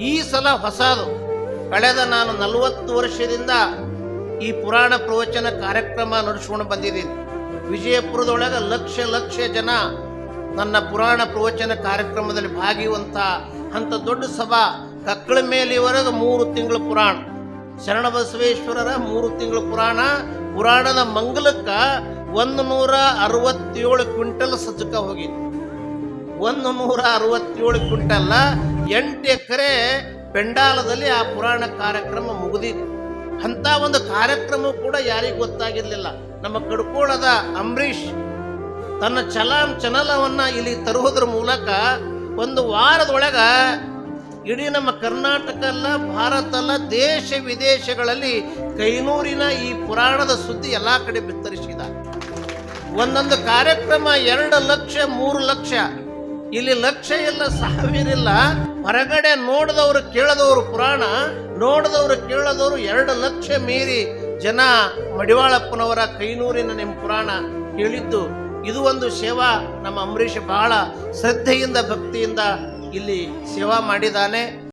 ಈ ಸಲ ಹೊಸದು. ಕಳೆದ ನಾನು ನಲವತ್ತು ವರ್ಷದಿಂದ ಈ ಪುರಾಣ ಪ್ರವಚನ ಕಾರ್ಯಕ್ರಮ ನಡೆಸ್ಕೊಂಡು ಬಂದಿದ್ದೀನಿ. ವಿಜಯಪುರದೊಳಗೆ ಲಕ್ಷ ಲಕ್ಷ ಜನ ನನ್ನ ಪುರಾಣ ಪ್ರವಚನ ಕಾರ್ಯಕ್ರಮದಲ್ಲಿ ಭಾಗಿಯುವಂಥ ಅಂಥ ದೊಡ್ಡ ಸಭಾ. ಕಕ್ಕಳ ಮೇಲಿವರೆಗೆ ಮೂರು ತಿಂಗಳ ಪುರಾಣ. ಶರಣಬಸವೇಶ್ವರರ ಮೂರು ತಿಂಗಳ ಪುರಾಣ. ಪುರಾಣದ ಮಂಗಲಕ್ಕ ಒಂದು ನೂರ ಅರವತ್ತೇಳು ಕ್ವಿಂಟಲ್ ಸಜ್ಜಕ ಹೋಗಿತ್ತು. ಒಂದು ನೂರ ಅರವತ್ತೇಳು ಕ್ವಿಂಟಲ್ಲ ಎಂಟು ಎಕರೆ ಪೆಂಡಾಲದಲ್ಲಿ ಆ ಪುರಾಣ ಕಾರ್ಯಕ್ರಮ ಮುಗಿದಿತ್ತು ಅಂಥ ಒಂದು ಕಾರ್ಯಕ್ರಮ ಕೂಡ ಯಾರಿಗೂ ಗೊತ್ತಾಗಿರಲಿಲ್ಲ. ನಮ್ಮ ಕಡ್ಕೋಳದ ಅಂಬರೀಷ್ ತನ್ನ ಚಲಾಂ ಚನಲವನ್ನು ಇಲ್ಲಿ ತರುವುದ್ರ ಮೂಲಕ ಒಂದು ವಾರದೊಳಗೆ ಇಡೀ ನಮ್ಮ ಕರ್ನಾಟಕ ಅಲ್ಲ, ಭಾರತ ಅಲ್ಲ, ದೇಶ ವಿದೇಶಗಳಲ್ಲಿ ಕೈನೂರಿನ ಈ ಪುರಾಣದ ಸುದ್ದಿ ಎಲ್ಲ ಕಡೆ ಬಿತ್ತರಿಸಿದ. ಒಂದೊಂದು ಕಾರ್ಯಕ್ರಮ ಎರಡು ಲಕ್ಷ, ಮೂರು ಲಕ್ಷ. ಇಲ್ಲಿ ಲಕ್ಷ ಇಲ್ಲ ಸಾವಿರಿಲ್ಲ ಹೊರಗಡೆ ನೋಡಿದವರು ಕೇಳದವರು ಪುರಾಣ, ನೋಡಿದವರು ಕೇಳದವರು ಎರಡು ಲಕ್ಷ ಮೀರಿ ಜನ ಮಡಿವಾಳಪ್ಪನವರ ಕೈನೂರಿನ ನಿಮ್ಮ ಪುರಾಣ ಕೇಳಿದ್ದು. ಇದು ಒಂದು ಸೇವಾ, ನಮ್ಮ ಅಂಬರೀಷ್ ಬಹಳ ಶ್ರದ್ಧೆಯಿಂದ, ಭಕ್ತಿಯಿಂದ ಇಲ್ಲಿ ಸೇವಾ ಮಾಡಿದ್ದಾನೆ.